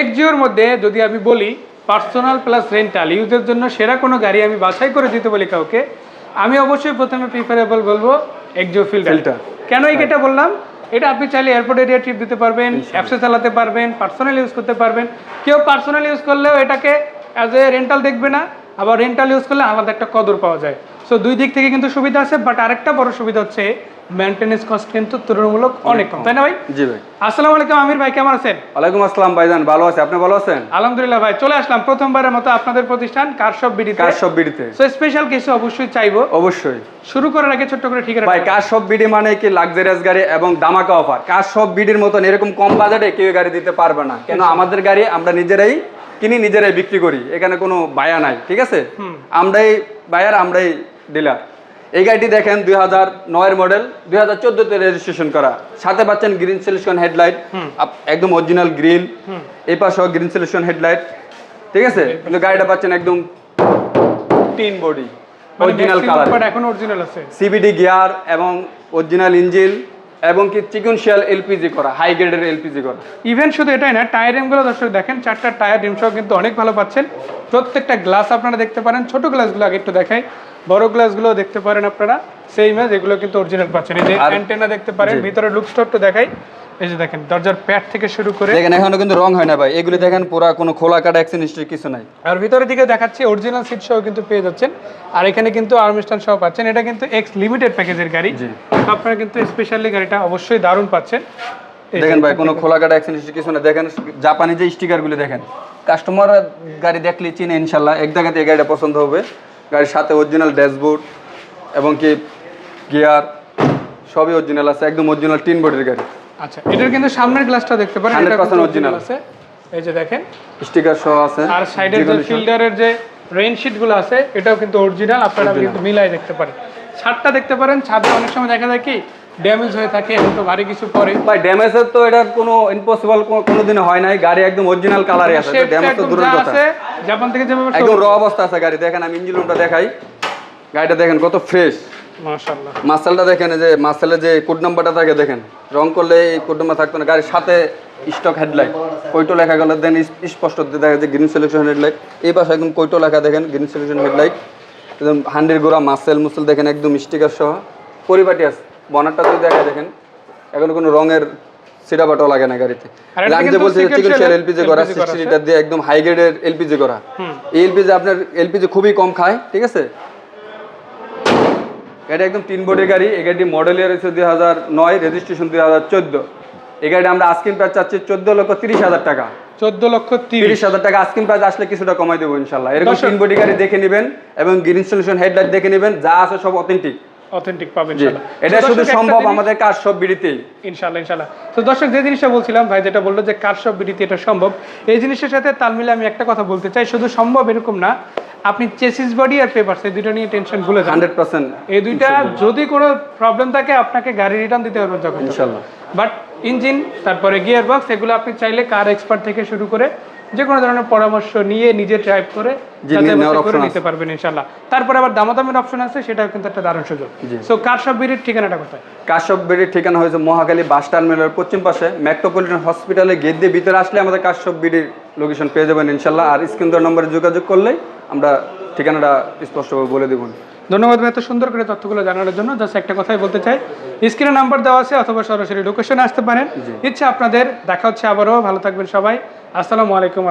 এক্সজিওর মধ্যে যদি আমি বলি পার্সোনাল প্লাস রেন্টাল ইউজের জন্য সেরা কোনো গাড়ি আমি বাছাই করে দিতে বলি কাউকে আমি অবশ্যই প্রথমে প্রিফারেবল বলব এক্সজিও ফিল্টার। কেন এই এটা বললাম? এটা আপনি চাইলে এয়ারপোর্ট এরিয়া ট্রিপ দিতে পারবেন অ্যাপসে চালাতে পারবেন পার্সোনাল ইউজ করতে পারবেন। কেউ পার্সোনাল ইউজ করলেও এটাকে অ্যাজ এ রেন্টাল দেখবে না আবার রেন্টাল ইউজ করলে আলাদা একটা কদর পাওয়া যায়। সো দুই দিক থেকে কিন্তু সুবিধা আছে বাট আরেকটা বড় সুবিধা হচ্ছে মেনটেনেন্স কস্ট কিন্তু তুলনামূলক অনেক কম। তাই না ভাই? জি ভাই। আসসালামু আলাইকুম আমির ভাই কেমন আছেন? ওয়ালাইকুম আসসালাম ভাইজান ভালো আছে। আপনি ভালো আছেন? আলহামদুলিল্লাহ ভাই চলে আসলাম প্রথমবারের মতো আপনাদের প্রতিষ্ঠান কার সব বিডিতে কার সব বিডিতে সো স্পেশাল কিছু অবশ্যই চাইব। অবশ্যই। শুরু করার আগে ছোট্ট করে ঠিক ভাই কার সব বিডি মানে কি লাক্সারিয়াস গাড়ি এবং দামাকা অফার কার সব বিডির মতন এরকম কম বাজেটে কেউ গাড়ি দিতে পারবে না। কেন আমাদের গাড়ি আমরা নিজেরাই কিনি নিজেরাই বিক্রি করি। এখানে কোনো বায়া নাই ঠিক আছে? আমরাই বায়ার আমরাই ডিলার। এই গাড়িটি দেখেন দুই হাজার নয়ের মডেল দুই হাজার চোদ্দতে রেজিস্ট্রেশন করা। সাথে পাচ্ছেন গ্রিন সলিউশন হেডলাইট একদম অরিজিনাল গ্রিল এই পাশেও গ্রিন সলিউশন হেডলাইট ঠিক আছে? কিন্তু গাড়িটা পাচ্ছেন একদম তিন বডি অরিজিনাল কালার বাট এখন অরিজিনাল আছে। সিবিডি গিয়ার এবং অরিজিনাল ইঞ্জিন এবং কি চিকনশিয়াল এলপিজি করা হাই গ্রেডের এলপিজি করা। ইভেন শুধু এটাই না টায়ার রিমগুলো দর্শক দেখেন, চারটা টায়ার রিম সহ কিন্তু অনেক ভালো পাচ্ছেন। প্রত্যেকটা গ্লাস আপনারা দেখতে পারেন, ছোট গ্লাসগুলো আগে একটু দেখাই। বড় গ্লাসগুলো দেখতে পারেন আপনারা। সেই ম্যাচ এগুলো কিন্তু অরিজিনাল পাচ্ছেন। এই যে অ্যান্টেনা দেখতে পারেন ভিতরে লুক স্টোরটা দেখাই। এই যে দেখেন দরজার প্যাড থেকে শুরু করে দেখেন এখনও কিন্তু রং হয় না ভাই। এগুলি দেখেন পুরা কোনো খোলা কাটা অ্যাক্সিডেন্ট হিস্ট্রি কিছু নাই। আর ভিতরের দিকে দেখাচ্ছি অরিজিনাল সিট সহ কিন্তু পেয়ে যাচ্ছেন। আর এখানে কিন্তু আর্মস্টান সহ পাচ্ছেন। এটা কিন্তু এক্স লিমিটেড প্যাকেজের গাড়ি। আপনারা কিন্তু স্পেশালি গাড়িটা অবশ্যই দারুণ পাচ্ছেন। দেখেন ভাই কোনো খোলা কাটা অ্যাক্সিডেন্ট হিস্ট্রি কিছু না দেখেন জাপানি যে স্টিকারগুলি দেখেন। কাস্টমার গাড়ি দেখলে চিনে ইনশাল্লাহ। এক জায়গাতে এই গাড়িটা পছন্দ হবে। গাড়ির সাথে অরিজিনাল ড্যাশবোর্ড এবং কি গিয়ার সবই অরিজিনাল আছে। একদম অরিজিনাল টিন বডির গাড়ি। আচ্ছা এটার কিন্তু সামনের গ্লাসটা দেখতে পারেন এটা original। আছে? এই যে দেখেন। স্টিকার সহ আছে আর সাইডের যে ফিল্ডারের যে রেইনগুলো আছে এটাও কিন্তু অরিজিনাল আপনারা কিন্তু মিলাই দেখতে পারেন। ছাদটা দেখতে পারেন ছাদে অনেক সময় দেখা যায় কি ড্যামেজ হয়ে থাকে এবং তো ভারী কিছু পরে। ভাই ড্যামেজের তো এটা কোনো ইম্পসিবল কোনোদিন হয় নাই গাড়ি একদম অরিজিনাল কালারই আছে ড্যামেজ তো দূরের কথা। আছে জাপান থেকে যেভাবে একদম র অবস্থা আছে গাড়ি দেখেন আমি ইঞ্জিন রুমটা দেখাই। গাড়িটা দেখেন কত ফ্রেশ মাশাআল্লাহ। মাসালটা দেখেন যে মাসালের যে কোড নাম্বারটা থাকে দেখেন রং করলে এই কোড নাম্বার থাকতো না গাড়ির সাথে স্টক হেডলাইট কইটো লেখা গেল দেন স্পষ্ট দেখা যায় গ্রিন সলিউশন হেডলাইট এই পাশে একদম কইটো লেখা দেখেন গ্রিন সলিউশন হেডলাইট একদম হান্ড্রেড গোড়া মাসেল মুসেল দেখেন একদম স্টিকার সহ। পরিপাটি আছে। বনারটা যদি দেখা দেখেন এখন কোনো রঙের সিটা বাটাও লাগে না গাড়িতে। আমি যে বলছি চিকেন shell এলপিজি করা সিক্সটি লিটার দিয়ে একদম হাই গ্রেডের এলপিজি করা। এই এলপিজি আপনার এলপিজি খুবই কম খায় ঠিক আছে? এটা একদম তিন বোর্ডের গাড়ি এই গাড়িটি মডেল ইয়ার হচ্ছে দুই হাজার নয় রেজিস্ট্রেশন দুই হাজার চোদ্দ। এই গাড়িটা আমরা আস্কিন প্রাইস চাচ্ছি চোদ্দ লক্ষ তিরিশ হাজার টাকা। চোদ্দ লক্ষ তিরিশ। হাজার টাকা আস্কিন প্রাইস আসলে কিছুটা কমাই দেবো ইনশাল্লাহ। এরকম তিন বডি গাড়ি দেখে নেবেন এবং গ্রিন সলিউশন হেডলাইট দেখে নেবেন যা আছে সব অথেন্টিক অথেন্টিক পাবেন এটা শুধু সম্ভব আমাদের কাজ সব বিড়িতেই ইনশাল্লাহ ইনশাল্লাহ। তো দর্শক যে জিনিসটা বলছিলাম ভাই যেটা বলল যে কার বিডিতে এটা সম্ভব এই জিনিসের সাথে তাল মিলে আমি একটা কথা বলতে চাই শুধু সম্ভব এরকম না আপনি চেসিস বডি আর পেপারস এই দুটো নিয়ে টেনশন ভুলে যান হান্ড্রেড পার্সেন্ট। এই দুইটা যদি কোনো প্রবলেম থাকে আপনাকে গাড়ি রিটার্ন দিতে হবে যখন ইনশাল্লাহ। বাট ইঞ্জিন তারপরে গিয়ার বক্স এগুলো আপনি চাইলে কার এক্সপার্ট থেকে শুরু করে যে কোনো ধরনের পরামর্শ নিয়ে নিজে ড্রাইভ করে নিতে পারবেন ইনশাল্লাহ তারপরে আবার দামাদামের অপশন আছে সেটাও কিন্তু একটা দারুণ সুযোগ। সো কার সব বিডির ঠিকানাটা কোথায়? কাশ্যপ বিড়ির ঠিকানা হয়েছে মহাকালী বাস টার্মিনালের পশ্চিম পাশে। মেট্রোপলিটন হসপিটালে গেট দিয়ে ভিতরে আসলে আমাদের কাশ্যপ বিড়ির লোকেশন পেয়ে যাবেন ইনশাল্লাহ আর স্ক্রিন নম্বরে যোগাযোগ করলেই আমরা ঠিকানাটা স্পষ্টভাবে বলে দেবো। ধন্যবাদ এত সুন্দর করে তথ্যগুলো জানানোর জন্য। জাস্ট একটা কথাই বলতে চাই। স্ক্রিনে নাম্বার দেওয়া আছে অথবা সরাসরি লোকেশনে আসতে পারেন। ইচ্ছা আপনাদের দেখা হচ্ছে আবারও। ভালো থাকবেন সবাই। আসসালামু আলাইকুম